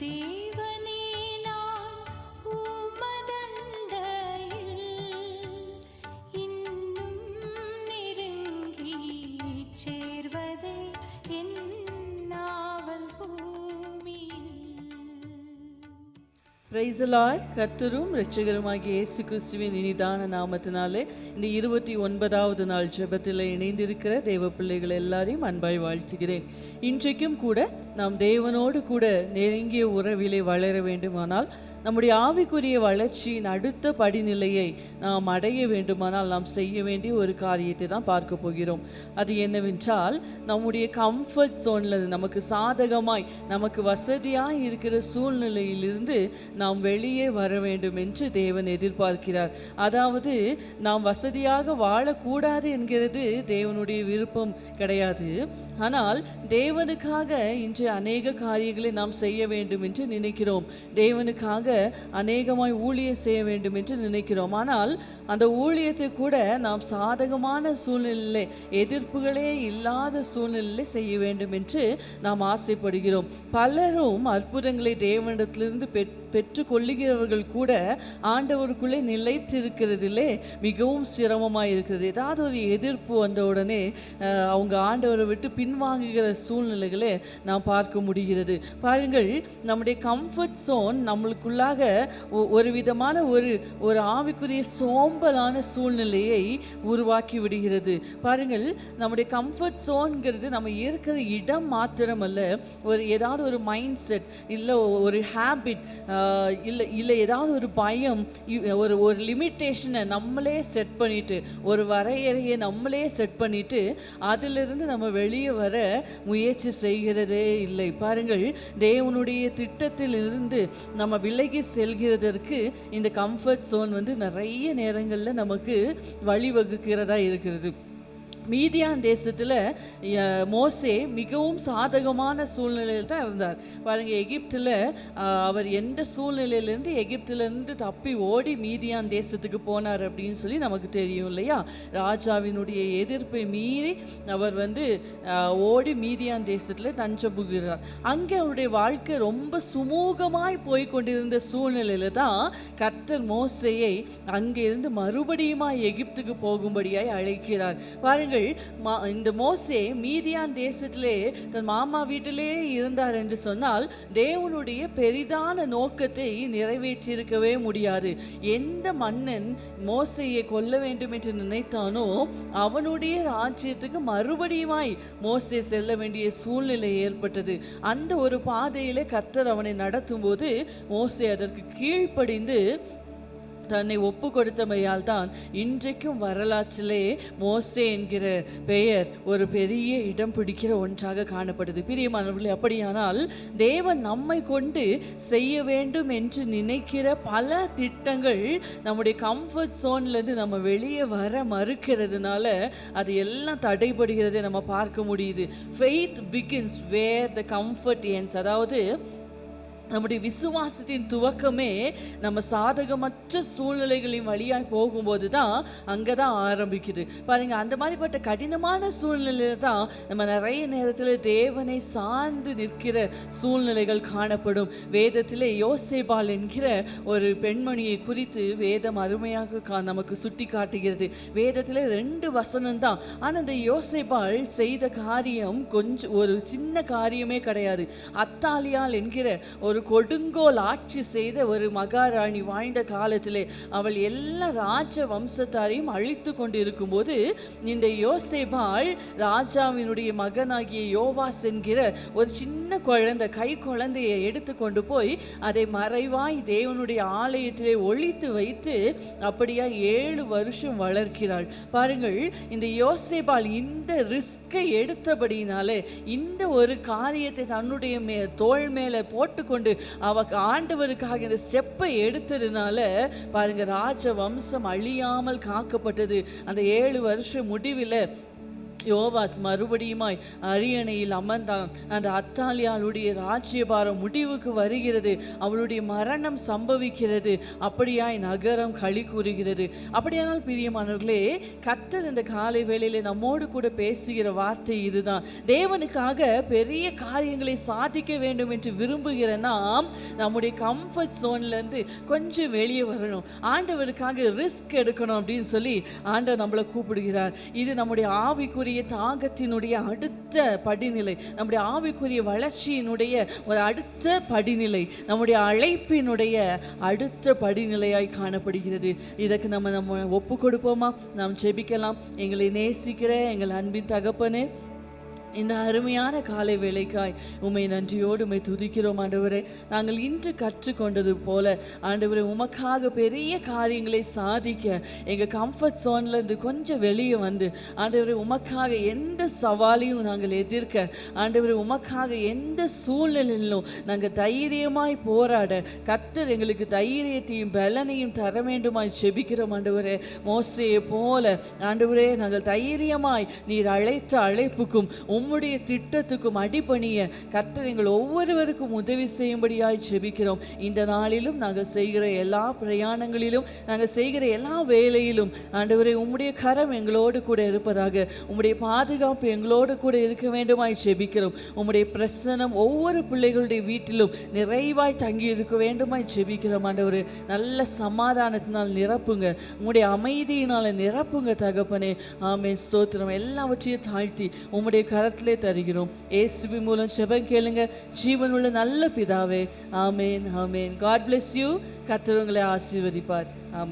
தேவனே பிரைசலாட் கர்த்தரும் இரட்சகருமாகிய இயேசு கிறிஸ்துவின் இனிதான நாமத்தினாலே இந்த இருபத்தி ஒன்பதாவது நாள் ஜெபத்தில் இணைந்திருக்கிற தேவ பிள்ளைகள் எல்லாரையும் அன்பாய் வாழ்த்துகிறேன். இன்றைக்கும் கூட நாம் தேவனோடு கூட நெருங்கிய உறவிலே வளர வேண்டுமானால் நம்முடைய ஆவிக்குரிய வளர்ச்சியின் அடுத்த படிநிலையை நாம் அடைய வேண்டுமானால் நாம் செய்ய வேண்டிய ஒரு காரியத்தை தான் பார்க்க போகிறோம். அது என்னவென்றால் நம்முடைய கம்ஃபர்ட் ஜோனில் நமக்கு சாதகமாய் நமக்கு வசதியாக இருக்கிற சூழ்நிலையிலிருந்து நாம் வெளியே வர வேண்டும் என்று தேவன் எதிர்பார்க்கிறார். அதாவது நாம் வசதியாக வாழக்கூடாது என்கிறது தேவனுடைய விருப்பம் கிடையாது. ஆனால் தேவனுக்காக இன்று அநேக காரியங்களை நாம் செய்ய வேண்டும் என்று நினைக்கிறோம். தேவனுக்காக அநேகமாய் ஊழியம் செய்ய வேண்டும் என்று நினைக்கிறோம். ஆனால் அந்த ஊழியத்தை கூட நாம் சாதகமான சூழ்நிலை எதிர்ப்புகளே இல்லாத சூழ்நிலை செய்ய வேண்டும் என்று நாம் ஆசைப்படுகிறோம். பலரும் அற்புதங்களை தேவனிடத்திலிருந்து பெற் பெற்றுக்கொள்ளுகிறவர்கள் கூட ஆண்டவருக்குள்ளே நிலைத்திருக்கிறதிலே மிகவும் சிரமமாக இருக்கிறது ஏதாவது ஒரு எதிர்ப்பு வந்த உடனே அவங்க ஆண்டவரை விட்டு பின்வாங்குகிற சூழ்நிலைகளை நாம் பார்க்க முடிகிறது. பாருங்கள் நம்முடைய கம்ஃபர்ட் சோன் நம்மளுக்குள்ள பதிலாக ஒரு விதமான ஒரு ஒரு ஆவிக்குரிய சோம்பலான சூழ்நிலையை உருவாக்கி விடுகிறது. பாருங்கள் நம்முடைய கம்ஃபர்ட் சோன்கிறது நம்ம இருக்கிற இடம் மாத்திரமல்ல ஒரு ஏதாவது ஒரு மைண்ட் செட் இல்லை ஒரு ஹேபிட் இல்லை இல்லை ஏதாவது ஒரு பயம் ஒரு ஒரு லிமிட்டேஷனை நம்மளே செட் பண்ணிட்டு ஒரு வரையறையை நம்மளே செட் பண்ணிட்டு அதிலிருந்து நம்ம வெளியே வர முயற்சி செய்கிறதே இல்லை. பாருங்கள் தேவனுடைய திட்டத்தில் இருந்து நம்ம விலகி செல்கிறதற்கு இந்த கம்ஃபர்ட் ஜோன் வந்து நிறைய நேரங்களில் நமக்கு வழிவகுக்கிறதா இருக்கிறது. மீதியான் தேசத்தில் மோசே மிகவும் சாதகமான சூழ்நிலையில் தான் இருந்தார். பாருங்க எகிப்தில் அவர் எந்த சூழ்நிலையிலேருந்து எகிப்திலேருந்து தப்பி ஓடி மீதியான் தேசத்துக்கு போனார் அப்படின்னு சொல்லி நமக்கு தெரியும் இல்லையா? ராஜாவினுடைய எதிர்ப்பை மீறி அவர் வந்து ஓடி மீதியான் தேசத்தில் தஞ்சபுகிறார் அங்கே அவருடைய வாழ்க்கை ரொம்ப சுமூகமாய் போய் கொண்டிருந்த சூழ்நிலையில தான் கர்த்தர் மோசையை அங்கிருந்து மறுபடியுமாய் எகிப்துக்கு போகும்படியாய் அழைக்கிறார். பாருங்கள் மா- இந்த மோசே மீதியான் தேசத்திலே தன் மாமா வீட்டிலே இருந்தார் என்று சொன்னால் தேவனுடைய பெரிதான நோக்கத்தை நிறைவேற்றியிருக்கவே முடியாது. எந்த மன்னன் மோசையை கொல்ல வேண்டும் என்று நினைத்தானோ அவனுடைய ராஜ்யத்துக்கு மறுபடியுமாய் மோசே செல்ல வேண்டிய சூழ்நிலை ஏற்பட்டது. அந்த ஒரு பாதையிலே கர்த்தர் அவனை நடத்தும் போது மோசே அதற்கு கீழ்ப்படிந்து தன்னை ஒப்பு கொடுத்தமையால் தான் இன்றைக்கும் வரலாற்றிலே மோசே என்கிற பெயர் ஒரு பெரிய இடம் பிடிக்கிற ஒன்றாக காணப்படுது. பிரியமானவர்களே அப்படியானால் தேவன் நம்மை கொண்டு செய்ய வேண்டும் என்று நினைக்கிற பல திட்டங்கள் நம்முடைய கம்ஃபர்ட் ஜோன்லேருந்து நம்ம வெளியே வர மறுக்கிறதுனால அது எல்லாம் தடைபடுகிறதை நம்ம பார்க்க முடியுது. Faith begins where the comfort ends அதாவது நம்முடைய விசுவாசத்தின் துவக்கமே நம்ம சாதகமற்ற சூழ்நிலைகளின் வழியாக போகும்போது தான் அங்கே தான் ஆரம்பிக்குது. பாருங்கள் அந்த மாதிரிப்பட்ட கடினமான சூழ்நிலையில தான் நம்ம நிறைய நேரத்தில் தேவனை சார்ந்து நிற்கிற சூழ்நிலைகள் காணப்படும். வேதத்திலே யோசேபால் என்கிற ஒரு பெண்மணியை குறித்து வேதம் அருமையாக கா- நமக்கு சுட்டி காட்டுகிறது வேதத்தில் ரெண்டு வசனம் தான் ஆனால் இந்த யோசேபால் செய்த காரியம் கொஞ்சம் ஒரு சின்ன காரியமே கிடையாது. அத்தாலியால் என்கிற ஒரு கொடுங்கோல் ஆட்சி செய்த ஒரு மகாராணி வாழ்ந்த காலத்திலே அவள் எல்லா ராஜ வம்சத்தாரையும் அழித்து கொண்டு இருக்கும்போது இந்த யோசேபாள் ராஜாவினுடைய மகனாகிய யோவாஸ் என்கிற ஒரு சின்ன குழந்தை கை குழந்தையை எடுத்து கொண்டு போய் அதை மறைவாய் தேவனுடைய ஆலயத்திலே ஒழித்து வைத்து அப்படியா ஏழு வருஷம் வளர்க்கிறாள். பாருங்கள் இந்த யோசேபால் இந்த ரிஸ்கை எடுத்தபடினாலே இந்த ஒரு காரியத்தை தன்னுடைய மே தோள் மேலே போட்டுக்கொண்டு அவ ஆண்டவருக்காக இந்த ஸ்டெப்பை எடுத்ததுனால பாருங்க ராஜ வம்சம் அழியாமல் காக்கப்பட்டது. அந்த ஏழு வருஷம் முடிவில் யோவாஸ் மறுபடியுமாய் அரியணையில் அமர்ந்தான். அந்த அத்தாலியாளுடைய ராஜ்யபாரம் முடிவுக்கு வருகிறது. அவளுடைய மரணம் சம்பவிக்கிறது. அப்படியாய் நகரம் களி கூறுகிறது. அப்படியானால் பிரியமானவர்களே கத்தர் இந்த காலை வேளையில் நம்மோடு கூட பேசுகிற வார்த்தை இதுதான். தேவனுக்காக பெரிய காரியங்களை சாதிக்க வேண்டும் என்று விரும்புகிற நாம் நம்முடைய கம்ஃபர்ட் சோன்லேருந்து கொஞ்சம் வெளியே வரணும். ஆண்டவருக்காக ரிஸ்க் எடுக்கணும் அப்படின்னு சொல்லி ஆண்டவர் நம்மளை கூப்பிடுகிறார். இது நம்முடைய ஆவிக்குரிய தாகத்தினுடைய அடுத்த படிநிலை நம்முடைய ஆவிக்குரிய வளர்ச்சியினுடைய ஒரு அடுத்த படிநிலை நம்முடைய அழைப்பினுடைய அடுத்த படிநிலையாய் காணப்படுகிறது. இதற்கு நம்ம நம்ம ஒப்பு கொடுப்போமா? நாம் ஜெபிக்கலாம். எங்களை நேசிக்கிற எங்கள் அன்பின் தகப்பனே இந்த அருமையான காலை வேலைக்காய் உம்மை நன்றியோடு உம்மை துதிக்கிறோம் ஆண்டவரே. நாங்கள் இன்று கற்றுக்கொண்டது போல ஆண்டவரே உமக்காக பெரிய காரியங்களை சாதிக்க எங்கள் கம்ஃபர்ட் சோன்லேருந்து கொஞ்சம் வெளியே வந்து ஆண்டவரே உமக்காக எந்த சவாலையும் நாங்கள் எதிர்க்க ஆண்டவரே உமக்காக எந்த சூழ்நிலையிலும் நாங்கள் தைரியமாய் போராட கத்தர் எங்களுக்கு தைரியத்தையும் பலனையும் தர வேண்டுமாய் செபிக்கிறோம் ஆண்டவரே. மோசையை போல ஆண்டவரே நாங்கள் தைரியமாய் நீர் அழைத்த அழைப்புக்கும் உம் உம்முடைய திட்டத்துக்கும் அடிபணிய கர்த்தர் எங்கள் ஒவ்வொருவருக்கும் உதவி செய்யும்படியாய் ஜெபிக்கிறோம். இந்த நாளிலும் நாங்கள் செய்கிற எல்லா பிரயாணங்களிலும் நாங்கள் செய்கிற எல்லா வேலையிலும் ஆண்டவரே உம்முடைய கரம் எங்களோடு கூட இருப்பதாக உம்முடைய பாதுகாப்பு எங்களோடு கூட இருக்க வேண்டுமாய் ஜெபிக்கிறோம். உம்முடைய பிரசனம் ஒவ்வொரு பிள்ளைகளுடைய வீட்டிலும் நிறைவாய் தங்கி இருக்க வேண்டுமாய் ஜெபிக்கிறோம் ஆண்டவர். நல்ல சமாதானத்தினால் நிரப்புங்க. உம்முடைய அமைதியினால் நிரப்புங்க தகப்பனே. ஆமே ஸ்தோத்திரம். எல்லாவற்றையும் தாழ்த்தி உம்முடைய கரத்திலே தருகிறோம். ஏசுபி மூலம் செபம் கேளுங்க. ஜீவனுள்ள நல்ல பிதாவே. ஆமேன் ஆமேன். காட் பிளெஸ் யூ கர்த்தர் உங்களை ஆசீர்வதிப்பார். ஆமாம்